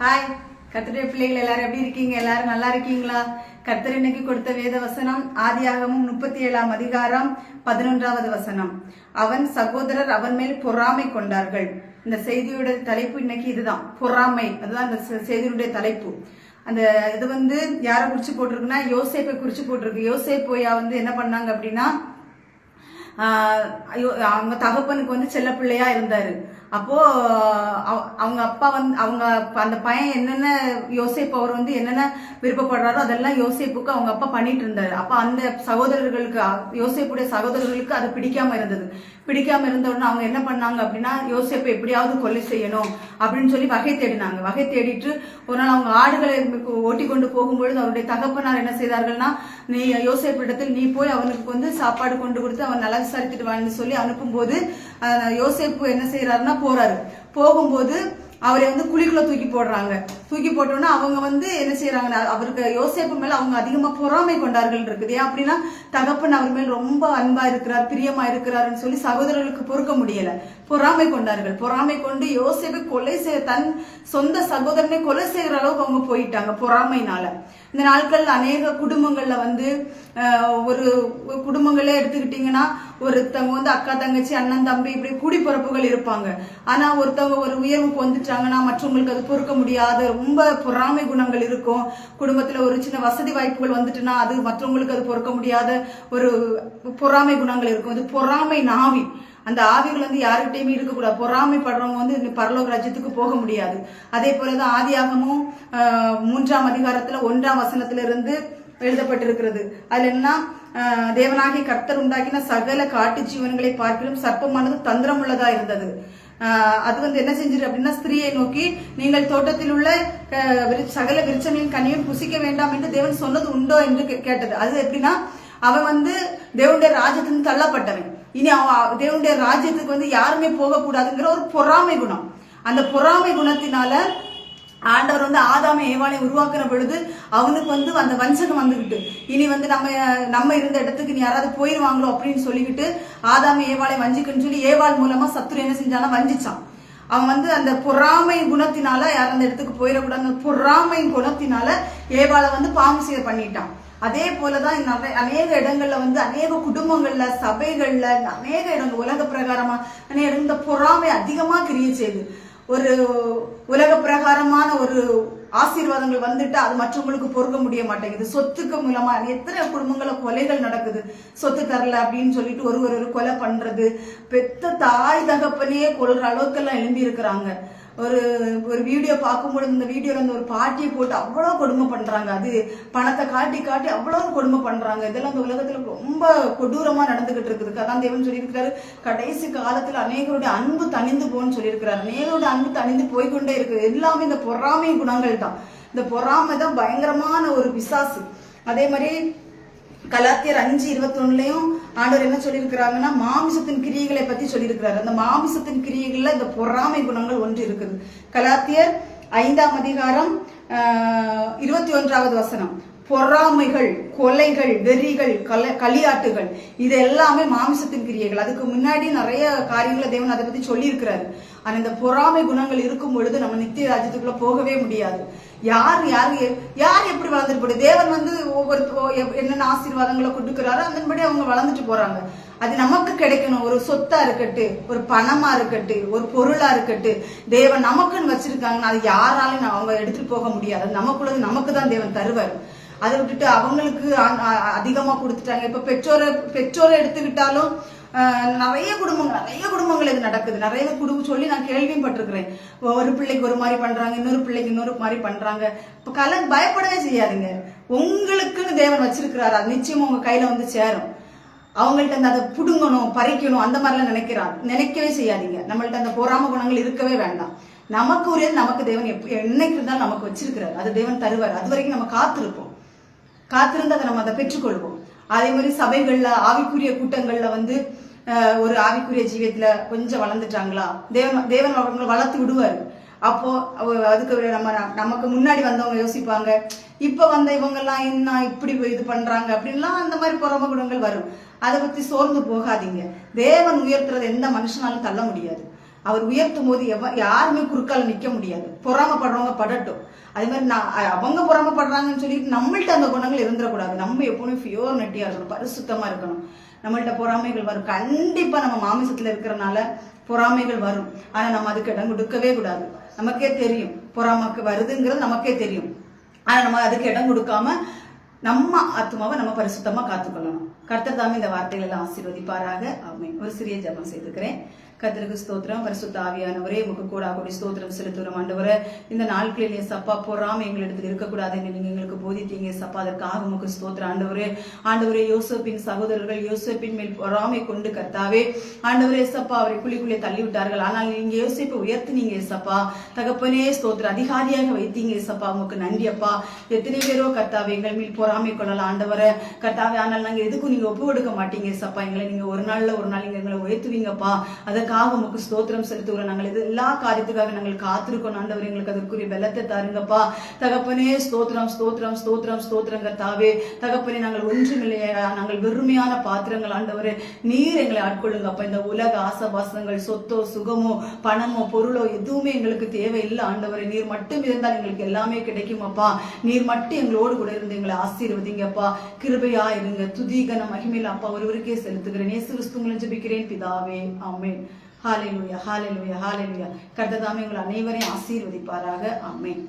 Hi கர்த்தருடைய பிள்ளைகள் எல்லாரும் எப்படி இருக்கீங்க? எல்லாரும் நல்லா இருக்கீங்களா? கர்த்தர் இன்னைக்கு கொடுத்த வேத வசனம் ஆதியாகமும் முப்பத்தி ஏழாம் அதிகாரம் பதினொன்றாவது வசனம். அவன் சகோதரர் அவன் மேல் பொறாமை கொண்டார்கள். இந்த செய்தியோட தலைப்பு இன்னைக்கு இதுதான். பொறாமை. அதுதான் இந்த செய்தியுடைய தலைப்பு. அந்த இது வந்து யாரை குறிச்சு போட்டிருக்குன்னா யோசேப்பை குறிச்சு போட்டிருக்கு. யோசேப்போயா வந்து என்ன பண்ணாங்க அப்படின்னா ஐயோ, அவங்க தகப்பனுக்கு வந்து செல்ல பிள்ளையா இருந்தாரு. அப்போ அவங்க அப்பா வந்து அவங்க அந்த பையன் என்னென்ன யோசிப்பு அவர் வந்து என்னென்ன விருப்பப்படுறாரோ அதெல்லாம் யோசேப்புக்கு அவங்க அப்பா பண்ணிட்டு இருந்தாரு அப்ப அந்த சகோதரர்களுக்கு யோசிப்புடைய சகோதரர்களுக்கு அது பிடிக்காம இருந்தது. பிடிக்காம இருந்த உடனே அவங்க என்ன பண்ணாங்க அப்படின்னா யோசிப்பை எப்படியாவது கொலை செய்யணும் அப்படின்னு சொல்லி வகை தேடினாங்க. வகை தேடிட்டு ஒரு நாள் அவங்க ஆடுகளை ஓட்டி கொண்டு போகும்பொழுது அவருடைய தகப்பனார் என்ன செய்தார்கள்னா நீ யோசிப்பு இடத்தில் நீ போய் அவனுக்கு வந்து சாப்பாடு கொண்டு கொடுத்து அவன் நல்லா விசாரித்துட்டு வான்னு சொல்லி அனுப்பும்போது யோசேப்பு என்ன செய்யறாருன்னா போறாரு. போகும்போது அவரை வந்து குழிக்குள்ள தூக்கி போடுறாங்க. தூக்கி போட்டோன்னா அவங்க வந்து என்ன செய்யறாங்க அவருக்கு யோசேப்பு மேல அவங்க அதிகமா பொறாமை கொண்டார்கள் இருக்குது. ஏன் அப்படின்னா தகப்பன் அவர் மேல் ரொம்ப அன்பா இருக்கிறார் பிரியமா இருக்கிறாருன்னு சொல்லி சகோதரர்களுக்கு பொறுக்க முடியல. பொறாமை கொண்டார்கள். பொறாமை கொண்டு யோசிப்பு கொலை செய்ய தன் சொந்த சகோதரனை கொலை செய்யற அளவுக்கு அவங்க போயிட்டாங்க பொறாமைனால இந்த நாட்கள் அநேக குடும்பங்கள்ல வந்து ஒரு ஒரு குடும்பங்களே எடுத்துக்கிட்டீங்கன்னா ஒருத்தவங்க வந்து அக்கா தங்கச்சி அண்ணன் தம்பி இப்படி குடிப்பிறப்புகள் இருப்பாங்க. ஆனா ஒருத்தவங்க ஒரு உயர்வுக்கு வந்துட்டாங்கன்னா மற்றவங்களுக்கு அது பொறுக்க முடியாத ரொம்ப பொறாமை குணங்கள் இருக்கும். குடும்பத்துல ஒரு சின்ன வசதி வாய்ப்புகள் வந்துட்டுனா அது மற்றவங்களுக்கு அது பொறுக்க முடியாத ஒரு பொறாமை குணங்கள் இருக்கும். இது பொறாமை நாவி. அந்த ஆவிகள் வந்து யாருக்கிட்டையுமே இருக்கக்கூடாது. பொறாமைப்படுறவங்க வந்து இந்த பரலோக ராஜ்யத்துக்கு போக முடியாது. அதே போலதான் ஆதியாகமும் மூன்றாம் அதிகாரத்துல ஒன்றாம் வசனத்திலிருந்து எழுதப்பட்டிருக்கிறது. அதுல என்ன தேவனாகிய கர்த்தர் உண்டாக்கின சகல காட்டு ஜீவன்களை பார்க்கிலும் சர்ப்பமானது தந்திரமுள்ளதா இருந்தது. அது வந்து என்ன செஞ்சிரு அப்படின்னா ஸ்திரீயை நோக்கி நீங்கள் தோட்டத்தில் உள்ள விரு- சகல விருச்சனையும் கனியும் புசிக்க வேண்டாம் என்று தேவன் சொன்னது உண்டோ என்று கே- கேட்டது. அது எப்படின்னா அவன் வந்து தேவனுடைய ராஜ்யத்துக்கு தள்ளப்பட்டவன். இனி அவன் தேவனுடைய ராஜ்யத்துக்கு வந்து யாருமே போகக்கூடாதுங்கிற ஒரு பொறாமை குணம். அந்த பொறாமை குணத்தினால ஆண்டவர் வந்து ஆதாம ஏவாளை உருவாக்குற பொழுது அவனுக்கு வந்து அந்த வஞ்சகம் வந்துகிட்டு இனி வந்து நம்ம நம்ம இருந்த இடத்துக்கு நீ யாராவது போயிருவாங்களோ அப்படின்னு சொல்லிக்கிட்டு ஆதாம ஏவாளை வஞ்சிக்குன்னு சொல்லி ஏவாள் மூலமா சத்துரு என்ன செஞ்சானா வஞ்சிச்சான். அவன் வந்து அந்த பொறாமை குணத்தினால யார் அந்த இடத்துக்கு போயிடக்கூடாது அந்த பொறாமை குணத்தினால ஏவாளை வந்து பாம்பு செய்ய பண்ணிட்டான். அதே போலதான் நிறைய அநேக இடங்கள்ல வந்து அநேக குடும்பங்கள்ல சபைகள்ல அநேக இடங்கள் உலக பிரகாரமா அநேக இந்த பொறாமை அதிகமா கிரியை செய்யுது. ஒரு உலக பிரகாரமான ஒரு ஆசீர்வாதங்கள் வந்துட்டு அது மற்றவங்களுக்கு பொறுக்க முடிய மாட்டேங்குது. சொத்துக்கு மூலமா எத்தனை குடும்பங்கள கொலைகள் நடக்குது. சொத்து தரல அப்படின்னு சொல்லிட்டு ஒரு ஒரு கொலை பண்றது. பெத்த தாய் தகப்பனையே கொல்ற அளவுக்கெல்லாம் எழும்பி இருக்கிறாங்க ஒரு ஒரு வீடியோ பார்க்கும்போது இந்த வீடியோவில் இந்த ஒரு பாட்டியை போட்டு அவ்வளோ கொடுமை பண்ணுறாங்க அது பணத்தை காட்டி காட்டி அவ்வளோ கொடுமை பண்ணுறாங்க இதெல்லாம் அந்த உலகத்தில் ரொம்ப கொடூரமாக நடந்துகிட்டு இருக்குது. அதான் தேவன் சொல்லியிருக்கிறாரு. கடைசி காலத்தில் அநேகருடைய அன்பு தணிந்து போன்னு சொல்லியிருக்கிறாரு. அநேகருடைய அன்பு தணிந்து போய்க்கொண்டே இருக்குது எல்லாமே இந்த பொறாமை குணங்கள் தான் இந்த பொறாமை தான் பயங்கரமான ஒரு பிசாசு. அதே மாதிரி கலாத்தியர் அஞ்சு இருபத்தி ஒண்ணுலயும் ஆண்டவர் என்ன சொல்லியிருக்கிறாங்கன்னா மாமிசத்தின் கிரியைகளை பத்தி சொல்லியிருக்கிறாரு. அந்த மாமிசத்தின் கிரியைகள்ல இந்த பொறாமை குணங்கள் ஒன்று இருக்குது. கலாத்தியர் ஐந்தாம் அதிகாரம் இருபத்தி ஒன்றாவது வசனம். பொறாமைகள் கொலைகள் வெறிகள் கல களியாட்டுகள் இது எல்லாமே மாமிசத்தின் கிரியைகள். அதுக்கு முன்னாடி நிறைய காரியங்களை தேவன் அதை பத்தி சொல்லியிருக்கிறாரு. ஆனா இந்த பொறாமை குணங்கள் இருக்கும் பொழுது நம்ம நித்திய ராஜ்யத்துக்குள்ள போகவே முடியாது. யார் யார் யார் எப்படி வளர்ந்துட்டு போகுது? தேவன் வந்து ஒவ்வொரு எப்- என்னென்ன ஆசீர்வாதங்களை கொடுக்குறாரோ அதன்படி அவங்க வளர்ந்துட்டு போறாங்க. அது நமக்கு கிடைக்கணும். ஒரு சொத்தா இருக்கட்டு ஒரு பணமா இருக்கட்டு ஒரு பொருளா இருக்கட்டு. தேவன் நமக்குன்னு வச்சிருக்காங்கன்னா அது யாராலும் அவங்க எடுத்துட்டு போக முடியாது. நமக்குள்ளது நமக்கு தான் தேவன் தருவார். அதை விட்டுட்டு அவங்களுக்கு அ- கொடுத்துட்டாங்க. இப்போ பெற்றோரை பெற்றோரை எடுத்துக்கிட்டாலும் நிறைய குடும்பங்கள் நிறைய குடும்பங்கள் இது நடக்குது. நிறைய குடும்பம் சொல்லி நான் கேள்வியும் பட்டிருக்கிறேன் ஒரு பிள்ளைக்கு ஒரு மாதிரி பண்றாங்க இன்னொரு பிள்ளைக்கு இன்னொரு மாதிரி பண்றாங்க. இப்ப கல பயப்படவே செய்யாதுங்க. உங்களுக்குன்னு தேவன் வச்சிருக்கிறாரு. அது நிச்சயமா உங்க கையில வந்து சேரும். அவங்கள்ட்ட அந்த அதை புடுங்கணும் பறிக்கணும் அந்த மாதிரிலாம் நினைக்கிறான் நினைக்கவே செய்யாதீங்க. நம்மள்ட்ட அந்த பொறாம குணங்கள் இருக்கவே வேண்டாம். நமக்கு உரியது நமக்கு தேவன் எப்ப என்னைக்கு இருந்தாலும் நமக்கு வச்சிருக்கிறார். அது தேவன் தருவார். அது வரைக்கும் நம்ம காத்திருப்போம். காத்திருந்து அதை நம்ம அதை பெற்றுக்கொள்வோம். அதே மாதிரி சபைகள்ல ஆவிக்குரிய கூட்டங்கள்ல வந்து ஒரு ஆவிக்குரிய ஜீவியத்துல கொஞ்சம் வளர்ந்துட்டாங்களா? தேவன் தேவன் அவங்களை வளர்த்து விடுவாரு. அப்போ அதுக்கு நம்ம நமக்கு முன்னாடி வந்தவங்க யோசிப்பாங்க இப்ப வந்த இவங்க எல்லாம் என்ன இப்படி இது பண்றாங்க அப்படின்லாம் அந்த மாதிரி புறம குணங்கள் வரும். அதை பத்தி சோர்ந்து போகாதீங்க. தேவன் உயர்த்துறது எந்த மனுஷனாலும் தள்ள முடியாது. அவர் உயர்த்தும் போது எவ யாருமே குறுக்கால நிற்க முடியாது. பொறாமப்படுறவங்க படட்டும். அதே மாதிரி நான் அவங்க பொறாமப்படுறாங்கன்னு சொல்லிட்டு நம்மள்ட்ட அந்த குணங்கள் இருந்துடக்கூடாது. நம்ம எப்பவுமே ஃபியோர் நட்டியாக இருக்கணும். பரிசுத்தமாக இருக்கணும். நம்மள்ட்ட பொறாமைகள் வரும். கண்டிப்பாக நம்ம மாமிசத்தில் இருக்கிறனால பொறாமைகள் வரும். ஆனால் நம்ம அதுக்கு இடம் கொடுக்கவே கூடாது. நமக்கே தெரியும். பொறாமைக்கு வருதுங்கிறது நமக்கே தெரியும். ஆனால் நம்ம அதுக்கு இடம் கொடுக்காம நம்ம ஆத்மாவை நம்ம பரிசுத்தமாக காத்துக்கொள்ளணும். கர்த்தர் தாமே இந்த வார்த்தைகள் எல்லாம் ஆசீர்வதிப்பாராக. ஆமென். ஒரு சிறிய ஜபம் செய்துக்கிறேன். கத்திரகு ஸ்தோத்திரம். பரிசுத்த ஆவியானவரே உமக்கு கூட கூடி ஸ்தோத்திரம் செலுத்துகிறோம் ஆண்டவர. இந்த நாட்களிலே சப்பா பொறாம எங்களிடத்தில் இருக்கக்கூடாது என்று நீங்க எங்களுக்கு போதித்தீங்க. சப்பா அதற்காக உமக்கு ஸ்தோத்திரம் ஆண்டவரே. ஆண்டவரே யோசப்பின் சகோதரர்கள் யோசப்பின் மேல் பொறாமை கொண்டு கர்த்தாவே. ஆண்டவரே சப்பா அவரை குழிக்குள்ளே தள்ளி விட்டார்கள் ஆனால் நீங்க யோசிப்பை உயர்த்தினீங்க சப்பா. தகப்பனே ஸ்தோத்திரம் அதிகாரியாக வைத்தீங்க சப்பா. உமக்கு நன்றி அப்பா. எத்தனை பேரோ கர்த்தாவே எங்கள் மேல் பொறாமை கொள்ளலாம் ஆண்டவரை. கர்த்தாவே ஆனால் நாங்க எதுக்கும் நீங்க ஒப்பு கொடுக்க மாட்டீங்க சப்பா. எங்களை நீங்க ஒரு நாள்ல ஒரு நாள் எங்களை உயர்த்துவீங்கப்பா. அதற்காக உமக்கு ஸ்தோத்திரம் செலுத்துகிறோம். நாங்கள் இது எல்லா காரியத்துக்காக நாங்கள் காத்திருக்கோம். ஆண்டவர் எங்களுக்கு அதற்குரிய வெள்ளத்தை தாருங்கப்பா. தகப்பனே ஸ்தோத்திரம் ஸ்தோத்திரம் ஸ்தோத்திரம் ஸ்தோத்திரம் கர்த்தாவே. தகப்பனே நாங்கள் ஒன்றுமில்லையா நாங்கள் வெறுமையான பாத்திரங்கள். ஆண்டவர் நீர் எங்களை ஆட்கொள்ளுங்கப்பா. இந்த உலக ஆசபாசங்கள் சொத்தோ சுகமோ பணமோ பொருளோ எதுவுமே எங்களுக்கு தேவையில்லை. ஆண்டவர் நீர் மட்டும் இருந்தால் எங்களுக்கு எல்லாமே கிடைக்குமப்பா. நீர் மட்டும் எங்களோடு கூட இருந்து எங்களை ஆசீர்வதிங்கப்பா. கிருபையா இருங்க. துதிகன மகிமையில் அப்பா ஒருவருக்கே செலுத்துகிறேன். இயேசு கிறிஸ்துங்களை ஜபிக்கிறேன். பிதாவே ஆமென். ஹalleluya ஹalleluya ஹalleluya கர்த்தர் தாமே உங்கள் அனைவரையும் ஆசீர்வதிப்பாராக. ஆமென்.